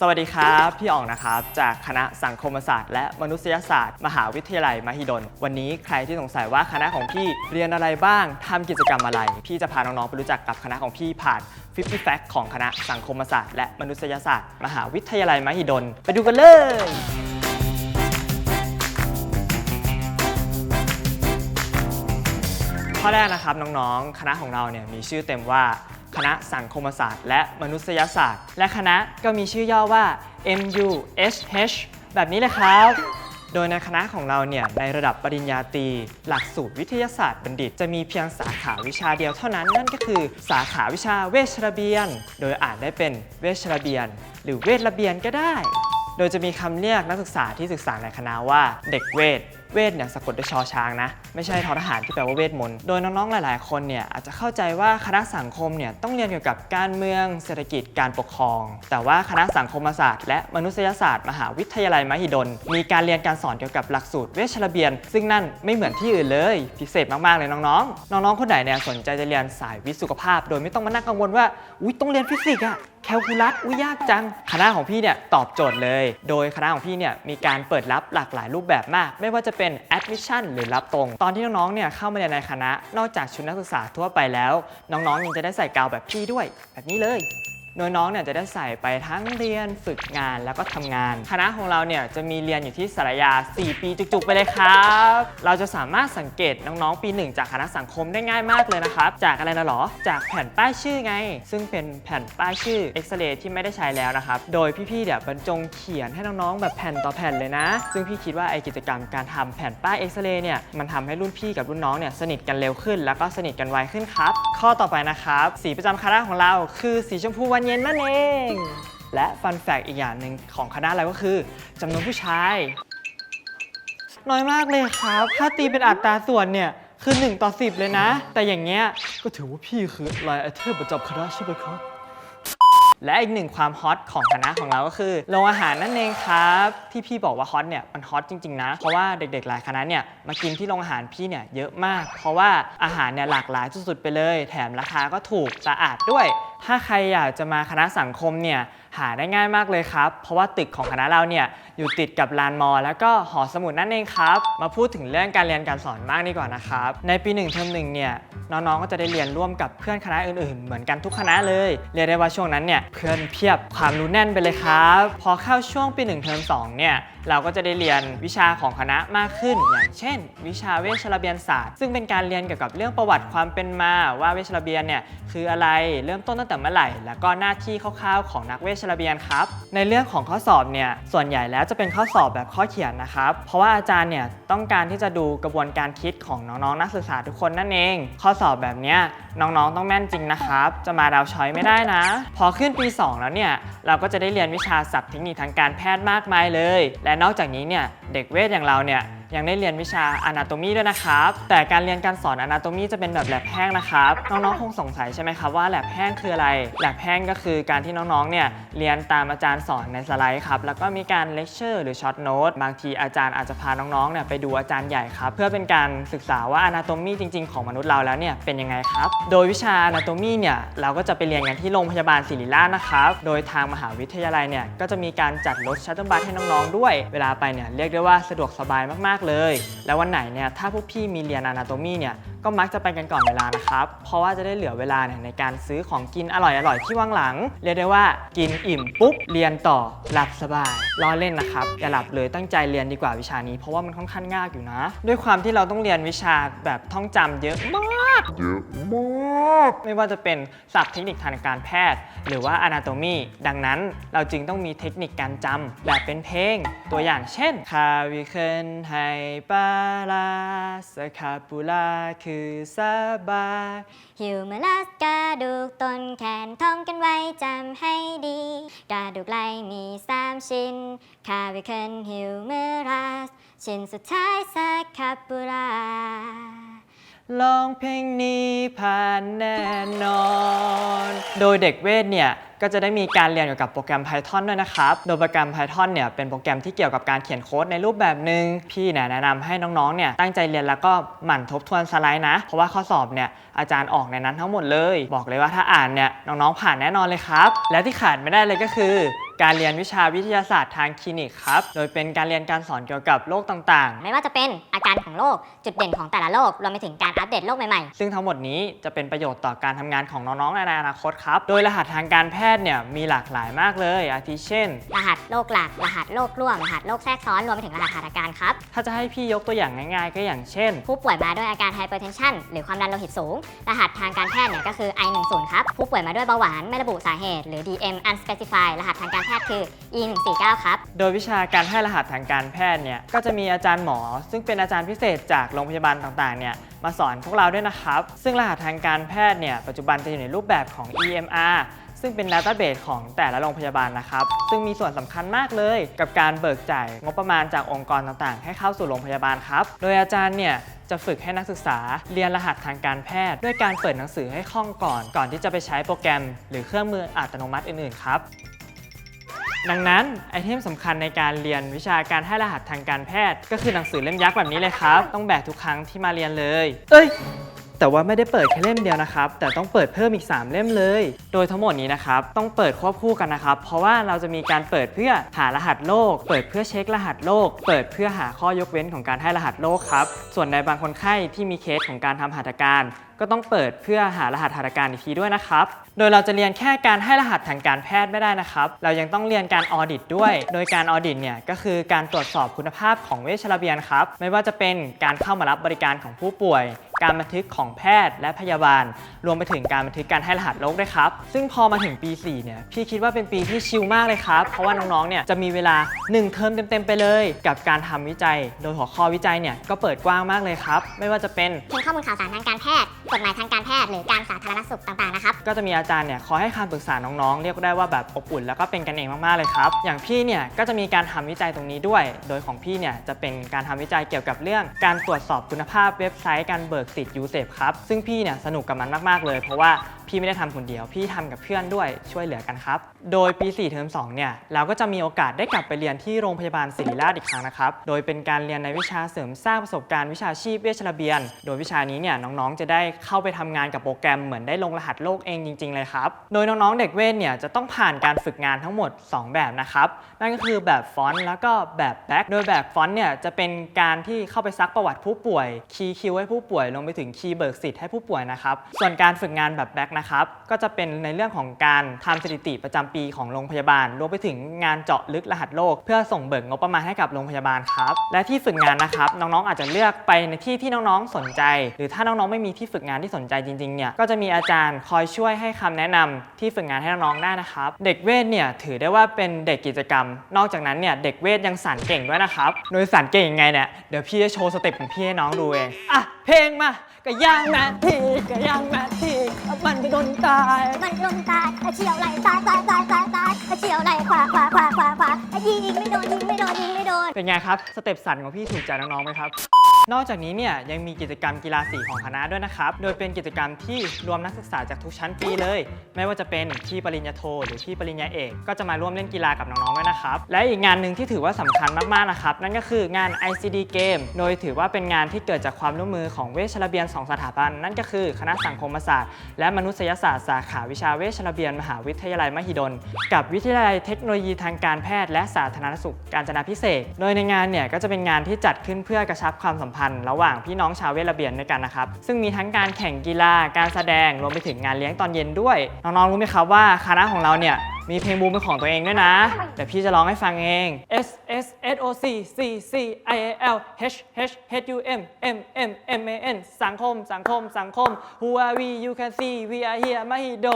สวัสดีครับ พี่อ๋องนะครับ จากคณะสังคมศาสตร์ และมนุษยศาสตร์ มหาวิทยาลัยมหิดล วันนี้ใครที่สงสัยว่าคณะของพี่เรียนอะไรบ้างทำกิจกรรมอะไร พี่จะพาน้องๆไปรู้จักกับคณะของพี่ผ่าน 50 Fact ของคณะสังคมศาสตร์ และมนุษยศาสตร์ มหาวิทยาลัยมหิดล ไปดูกันเลยข้อแรกนะครับน้องๆ คณะของเราเนี่ยมีชื่อเต็มว่า คณะสังคมศาสตร์ และมนุษยศาสตร์ และคณะก็มีชื่อย่อว่า MUSH แบบนี้เลยครับ โดยในคณะของเราเนี่ยในระดับปริญญาตรีหลักสูตรวิทยาศาสตร์บัณฑิต จะมีเพียงสาขาวิชาเดียวเท่านั้นนั่นก็คือ สาขาวิชาเวชระเบียน โดยอ่านได้เป็นเวชระเบียน หรือเวชระเบียนก็ได้ โดยจะมีคำเรียกนักศึกษาที่ศึกษาในคณะว่าเด็กเวท เวทเนี่ยสะกดด้วยชอช้างนะ ไม่ใช่ทอทหารที่แปลว่าเวทมนต์ โดยน้องๆ หลาย ๆ คนเนี่ยอาจจะเข้าใจว่าคณะสังคมเนี่ยต้องเรียนเกี่ยวกับการเมืองเศรษฐกิจการปกครอง แต่ว่าคณะสังคมศาสตร์ และมนุษยศาสตร์มหาวิทยาลัยมหิดล มีการเรียนการสอนเกี่ยวกับหลักสูตรเวชระเบียน ซึ่งนั่นไม่เหมือนที่อื่นเลย พิเศษมากๆ เลยน้องๆ น้องๆ คนไหนเนี่ยสนใจจะเรียนสายวิทย์สุขภาพ โดยไม่ต้องมานั่งกังวลว่าอุ๊ยต้องเรียนฟิสิกส์อะแคลคูลัสอุ้ยยากจัง คณะของพี่เนี่ยตอบโจทย์เลย โดยคณะของพี่เนี่ยมีการเปิดรับหลากหลายรูปแบบมาก ไม่ว่าจะเป็น admission หรือรับตรง ตอนที่น้องๆ เนี่ยเข้ามาเรียนในคณะ นอกจากชุดนักศึกษาทั่วไปแล้ว น้องๆ ยังจะได้ใส่กาวแบบพี่ด้วย แบบนี้เลย โดยน้องเนี่ยจะได้ใส่ไปทั้งเรียนฝึกงานแล้วก็ทำงาน คณะของเราเนี่ยจะมีเรียนอยู่ที่สารยา 4 ปีจุกๆ ไปเลยครับ เราจะสามารถสังเกตน้องๆ ปี 1 จากคณะสังคมได้ง่ายมากเลยนะครับ จากอะไรนะหรอ จากแผ่นป้ายชื่อไง ซึ่งเป็นแผ่นป้ายชื่อเอ็กซเรย์ที่ไม่ได้ใช้แล้วนะครับ โดยพี่ๆเนี่ยบรรจงเขียนให้น้องๆ แบบแผ่นต่อแผ่นเลยนะ ซึ่งพี่คิดว่าไอกิจกรรมการทำแผ่นป้ายเอ็กซเรย์เนี่ยมันทำให้รุ่นพี่กับรุ่นน้องเนี่ยสนิทกันเร็วขึ้น แล้วก็สนิทกันไวขึ้นครับ ข้อต่อไปนะครับ สีประจำคณะของเราคือสีชมพูวันเย็นนั่นเอง และฟันแฟกอีกอย่างหนึ่งของคณะเราก็คือจำนวนผู้ชาย น้อยมากเลยครับ ถ้าตีเป็นอัตราส่วนเนี่ย คือ 1 ต่อ 10 เลยนะ แต่อย่างเงี้ยก็ถือว่าพี่คือไลน์ไอเทมประจำคณะใช่ไหมครับ และอีกหนึ่งความฮอตของคณะของเราก็คือโรงอาหารนั่นเองครับ ที่พี่บอกว่าฮอตเนี่ยมันฮอตจริง ๆ นะ เพราะว่าเด็กๆหลายคณะเนี่ยมากินที่โรงอาหารพี่เนี่ยเยอะมาก เพราะว่าอาหารเนี่ยหลากหลายสุดๆไปเลย แถมราคาก็ถูกสะอาดด้วย ถ้าใครอยากจะมาคณะสังคมเนี่ยหาได้ง่ายมากเลยครับ เพราะว่าตึกของคณะเราเนี่ยอยู่ติดกับลานมอ แล้วก็หอสมุดนั่นเองครับ มาพูดถึงเรื่องการเรียนการสอนบ้างดีกว่านะครับ ในปี1เทอมหนึ่งเนี่ยน้องๆก็จะได้เรียนร่วมกับเพื่อนคณะอื่นๆ เหมือนกันทุกคณะเลย เรียกได้ว่าช่วงนั้นเนี่ยเพื่อนเพียบความรู้แน่นไปเลยครับ พอเข้าช่วงปี1เทอม2เนี่ยเราก็จะได้เรียนวิชาของคณะมากขึ้น อย่างเช่น วิชาเวชระเบียนศาสตร์ ซึ่งเป็นการเรียนเกี่ยวกับเรื่องประวัติความเป็นมาว่าเวชระเบียนเนี่ยคืออะไรเริ่มต้นตั้งแต่เมื่อไหร่ แล้วก็หน้าที่คร่าวๆของนักเวชระเบียนครับ ในเรื่องของข้อสอบเนี่ยส่วนใหญ่แล้วจะเป็นข้อสอบแบบข้อเขียนนะครับ เพราะว่าอาจารย์เนี่ยต้องการที่จะดูกระบวนการคิดของน้องๆนักศึกษาทุกคนนั่นเอง ข้อสอบแบบเนี้ยน้องๆต้องแม่นจริงนะครับ จะมาดาวช้อยไม่ได้นะ พอขึ้นปี 2 แล้วเนี่ยเราก็จะได้เรียนวิชาศัพท์เทคนิคทางการแพทย์มากมายเลย และนอกจากนี้เนี่ยเด็กเวชอย่างเราเนี่ย ยังได้เรียนวิชา Anatomy ด้วยนะครับ แต่การเรียนการสอน Anatomy จะเป็นแบบแลบแห้งนะครับ น้องๆ คงสงสัยใช่ไหมครับว่าแลบแห้งคืออะไร แลบแห้งก็คือการที่น้องๆ เนี่ยเรียนตามอาจารย์สอนในสไลด์ครับ แล้วก็มีการเลคเชอร์หรือช็อตโน้ต บางทีอาจารย์อาจจะพาน้องๆ เนี่ยไปดูอาจารย์ใหญ่ครับ เพื่อเป็นการศึกษาว่า Anatomy จริง ๆ ของมนุษย์เราแล้วเนี่ยเป็นยังไงครับ โดยวิชา Anatomy เนี่ยเราก็จะไปเรียนกันที่โรงพยาบาลศิริราชนะครับ โดยทางมหาวิทยาลัยเนี่ยก็จะมีการจัดรถชัตเตอร์บัสให้น้องๆ ด้วย เวลาไปเนี่ยเรียกได้ว่าสะดวกสบายมากๆเลย แล้ววันไหนเนี่ยถ้าพวกพี่มีเรียน Anatomy เนี่ย ก็มักจะไปกันก่อนเวลานะครับ เพราะว่าจะได้เหลือเวลาเนี่ยในการซื้อของกินอร่อยๆที่ว่างหลัง เรียกได้ว่ากินอิ่มปุ๊บเรียนต่อหลับสบายล้อเล่นนะครับอย่าหลับเลยตั้งใจเรียนดีกว่าวิชานี้เพราะว่ามันค่อนข้างยากอยู่นะ ด้วยความที่เราต้องเรียนวิชาแบบท่องจำเยอะมากเยอะมากไม่ว่าจะเป็นศัพท์เทคนิคทางการแพทย์ หรือว่า anatomy ดังนั้นเราจึงต้องมีเทคนิคการจำแบบเป็นเพลงตัวอย่างเช่นคาวิเคนไฮปาลาสคาปูลาคือสบายฮิวมาลัสกระดูกต้นแขนท่องกันไว้จำให้ดี กระดูกไหล่มีสามชิ้น คาวิเคิลฮิวเมรัส ชิ้นสุดท้ายสคาปูลาลองเพลงนี้ผ่านแน่นอน โดยเด็กเวทเนี่ย ก็จะได้มีการเรียนเกี่ยวกับโปรแกรม Python ด้วยนะครับ โดยโปรแกรม Python เนี่ยเป็นโปรแกรมที่เกี่ยวกับการเขียนโค้ดในรูปแบบหนึ่งพี่เนี่ยแนะนำให้น้องๆเนี่ยตั้งใจเรียนแล้วก็หมั่นทบทวนสไลด์นะ เพราะว่าข้อสอบเนี่ยอาจารย์ออกในนั้นทั้งหมดเลย บอกเลยว่าถ้าอ่านเนี่ยน้องๆผ่านแน่นอนเลยครับ และที่ขาดไม่ได้เลยก็คือการเรียนวิชาวิทยาศาสตร์ทางคลินิกครับ โดยเป็นการเรียนการสอนเกี่ยวกับโรคต่างไม่ว่าจะเป็นอาการของโรคจุดเด่นของแต่ละโรครวมไปถึงการอัปเดตโรคใหม่ๆ ซึ่งทั้งหมดนี้จะเป็นประโยชน์ต่อการทำงานของน้องๆในอนาคตครับ โดยรหัสทางการแพทย์เนี่ยมีหลากหลายมากเลย อาทิเช่นๆรหัสโรคหลัก รหัสโรคร่วม รหัสโรคแทรกซ้อน รวมไปถึงรหัสขาดอาการครับ ถ้าจะให้พี่ยกตัวอย่างง่ายๆ ก็อย่างเช่น ผู้ป่วยมาด้วยอาการไฮเปอร์เทนชันหรือความดันโลหิตสูง รหัสทางการแพทย์เนี่ยก็คือ I10 ครับ ผู้ป่วยมาด้วยเบาหวานไม่ระบุสาเหตุ หรือ DM unspecified รหัสทางการแพทย์คือ E149 ครับ โดยวิชาการให้รหัสทางการแพทย์เนี่ยก็จะมีอาจารย์หมอ ซึ่งเป็นอาจารย์พิเศษจากโรงพยาบาลต่างๆเนี่ยมาสอนพวกเราด้วยนะครับ ซึ่งรหัสทางการแพทย์เนี่ยปัจจุบันจะอยู่ในรูปแบบของ EMR ซึ่งเป็น Database ของแต่ละโรงพยาบาลนะครับ ซึ่งมีส่วนสำคัญมากเลย กับการเบิกจ่ายงบประมาณจากองค์กรต่างๆ ให้เข้าสู่โรงพยาบาลครับ โดยอาจารย์เนี่ยจะฝึกให้นักศึกษาเรียนรหัสทางการแพทย์ ด้วยการเปิดหนังสือให้คล่องก่อน ก่อนที่จะไปใช้โปรแกรม หรือเครื่องมืออัตโนมัติอื่นๆครับ ดังนั้นไอเทมสำคัญในการเรียนวิชาการให้รหัสทางการแพทย์ ก็คือหนังสือเล่มยักษ์แบบนี้เลยครับ ต้องแบกทุกครั้งที่มาเรียนเลย เอ้ย แต่ว่าไม่ได้เปิดแค่เล่มเดียวนะครับ แต่ต้องเปิดเพิ่มอีก 3 เล่มเลย โดยทั้งหมดนี้นะครับ ต้องเปิดควบคู่กันนะครับ เพราะว่าเราจะมีการเปิดเพื่อหารหัสโรคเปิดเพื่อเช็ครหัสโรคเปิดเพื่อหาข้อยกเว้นของการให้รหัสโรคครับ ส่วนในบางคนไข้ที่มีเคสของการทำหัตถการ ก็ต้องเปิดเพื่อหารหัสหัตถการอีกทีด้วยนะครับ โดยเราจะเรียนแค่การให้รหัสทางการแพทย์ไม่ได้นะครับ เรายังต้องเรียนการออดิตด้วย โดยการออดิตเนี่ยก็คือการตรวจสอบคุณภาพของเวชระเบียนครับ ไม่ว่าจะเป็นการเข้ามารับบริการของผู้ป่วย การบันทึกของแพทย์และพยาบาล รวมไปถึงการบันทึกการให้รหัสโรคด้วยครับ ซึ่งพอมาถึงปี 4 เนี่ย พี่คิดว่าเป็นปีที่ชิลมากเลยครับ เพราะว่าน้องๆ เนี่ยจะมีเวลา 1 เทอมเต็มๆ ไปเลย กับการทำวิจัย โดยหัวข้อวิจัยเนี่ยก็เปิดกว้างมากเลยครับ ไม่ว่าจะเป็นถึงข้อมูลข่าวสารทางการแพทย์ กฎหมายทางการแพทย์หรือการสาธารณสุขต่างๆนะครับก็จะมีอาจารย์เนี่ยคอยให้คำปรึกษาน้องๆ เรียกได้ว่าแบบอบอุ่นแล้วก็เป็นกันเองมากๆเลยครับ อย่างพี่เนี่ยก็จะมีการทำวิจัยตรงนี้ด้วย โดยของพี่เนี่ยจะเป็นการทำวิจัยเกี่ยวกับเรื่องการตรวจสอบคุณภาพเว็บไซต์การเบิกสิทธิ์ยูเซฟครับ ซึ่งพี่เนี่ยสนุกกับมันมากๆเลย เพราะว่าพี่ไม่ได้ทำคนเดียว พี่ทำกับเพื่อนด้วยช่วยเหลือกันครับ โดยปี4เทอม2เนี่ยเราก็จะมีโอกาสได้กลับไปเรียนที่โรงพยาบาลศิริราชอีกครั้งนะครับ โดยเป็นการเรียนในวิชาเสริมสร้างประสบการณ์วิชาชีพเวชระเบียน โดยวิชานี้เนี่ยน้องๆจะได้เข้าไปทำงานกับโปรแกรมเหมือนได้ลงรหัสโลกเองจริง ๆ เลยครับ โดยน้องๆเด็กเวทเนี่ยจะต้องผ่านการฝึกงานทั้งหมด 2 แบบนะครับ นั่นก็คือแบบฟอนต์แล้วก็แบบแบ็กโดยแบบฟอนต์เนี่ยจะเป็นการที่เข้าไปซักประวัติผู้ป่วย คีย์คิวให้ผู้ป่วยลงไปถึงคีย์เบิกสิทธิ์ให้ผู้ป่วยนะครับ ส่วนการฝึกงานแบบแบ็กนะครับก็จะเป็นในเรื่องของการทำสถิติประจำปีของโรงพยาบาล รวมไปถึงงานเจาะลึกรหัสโลก เพื่อส่งเบิกงบประมาณให้กับโรงพยาบาลครับ และที่ฝึกงานนะครับน้องๆอาจจะเลือกไปในที่ที่น้องๆสนใจ หรือถ้าน้องๆไม่มีที่ฝึกงานที่สนใจจริงๆเนี่ยก็จะมีอาจารย์คอยช่วยให้คำแนะนำที่ฝึกงานให้น้องๆได้นะครับ เด็กเวทเนี่ยถือได้ว่าเป็นเด็กกิจกรรม นอกจากนั้นเนี่ยเด็กเวทยังสานเก่งด้วยนะครับโดยสานเก่งยังไงเนี่ยเดี๋ยวพี่จะโชว์สเต็ปของพี่ให้น้องดูเองอะ เพลงมาก็ย่างแมททีก็ย่างแมททีมันก็โดนตายมันลมตายเฉียวไหลตายตายตายตายตายเฉียวไหลขวาขวาขวาขวาขวายิงไม่โดนยิงไม่โดนยิงไม่โดน เป็นไงครับ สเต็ปสั่นของพี่ถูกใจน้องๆไหมครับ นอกจากนี้เนี่ยยังมีกิจกรรมกีฬาสีของคณะด้วยนะครับ โดยเป็นกิจกรรมที่รวมนักศึกษาจากทุกชั้นปีเลย ไม่ว่าจะเป็นที่ปริญญาโทหรือที่ปริญญาเอกก็จะมาร่วมเล่นกีฬากับน้องๆด้วยนะครับ และอีกงานหนึ่งที่ถือว่าสำคัญมากๆนะครับ นั่นก็คืองาน ICD Game โดยถือว่าเป็นงานที่เกิดจากความร่วมมือของเวชระเบียน 2 สถาบัน นั่นก็คือคณะสังคมศาสตร์ และมนุษยศาสตร์สาขาวิชาเวชระเบียน มหาวิทยาลัยมหิดล กับวิทยาลัยเทคโนโลยีทางการแพทย์และสาธารณสุขการจนาพิเศษ โดยในงานเนี่ยก็จะเป็นงานที่จัดขึ้นเพื่อกระชับความสัมพันธ์ระหว่างพี่น้องชาวเวชระเบียนด้วยกันนะครับ ซึ่งมีทั้งการแข่งกีฬา การแสดง รวมไปถึงงานเลี้ยงตอนเย็นด้วย น้องๆรู้ไหมครับว่าคณะของเราเนี่ย มีเพลงบูมเป็นของตัวเองด้วยนะ เดี๋ยวพี่จะร้องให้ฟังเอง S S S O C C C I A L H H H U M M M M A N สังคม สังคม สังคม Who are we you can see we are here ไม่โด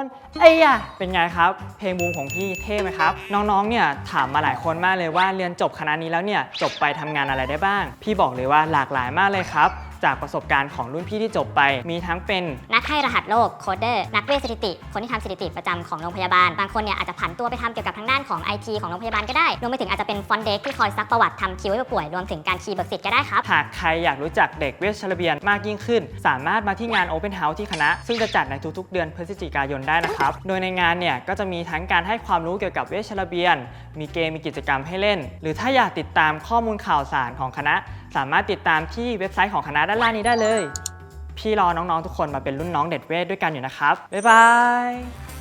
นไอ้ยะเป็นไงครับ เพลงบูมของพี่เท่ไหมครับ น้องๆ เนี่ยถามมาหลายคนมากเลยว่าเรียนจบคณะนี้แล้วเนี่ยจบไปทำงานอะไรได้บ้าง พี่บอกเลยว่าหลากหลายมากเลยครับ จากประสบการณ์ของรุ่นพี่ที่จบไป มีทั้งเป็นนักให้รหัสโลกโคดเดอร์นักเวชสถิติ คนที่ทำสถิติประจำของโรงพยาบาล บางคนเนี่ยอาจจะผันตัวไปทำเกี่ยวกับทางด้านของ IT ของโรงพยาบาลก็ได้รวมไปถึงอาจจะเป็นฟอนเด็กที่คอยซักประวัติทำคิวให้ผู้ป่วยรวมถึงการคีย์เบิกสิทธิ์ก็ได้ครับ หากใครอยากรู้จักเด็กเวชระเบียนมากยิ่งขึ้น สามารถมาที่งาน Open House ที่คณะ ซึ่งจะจัดในทุกๆ เดือนพฤศจิกายนได้นะครับ โดยในงานเนี่ยก็จะมีทั้งการให้ความรู้เกี่ยวกับเวชระเบียน มีเกมมีกิจกรรมให้เล่น หรือถ้าอยากติดตามข้อมูลข่าวสารของคณะ สามารถติดตามที่เว็บไซต์ของคณะด้านล่างนี้ได้เลย พี่รอน้องๆทุกคนมาเป็นรุ่นน้องเด็ดเวทด้วยกันอยู่นะครับ บ๊ายบาย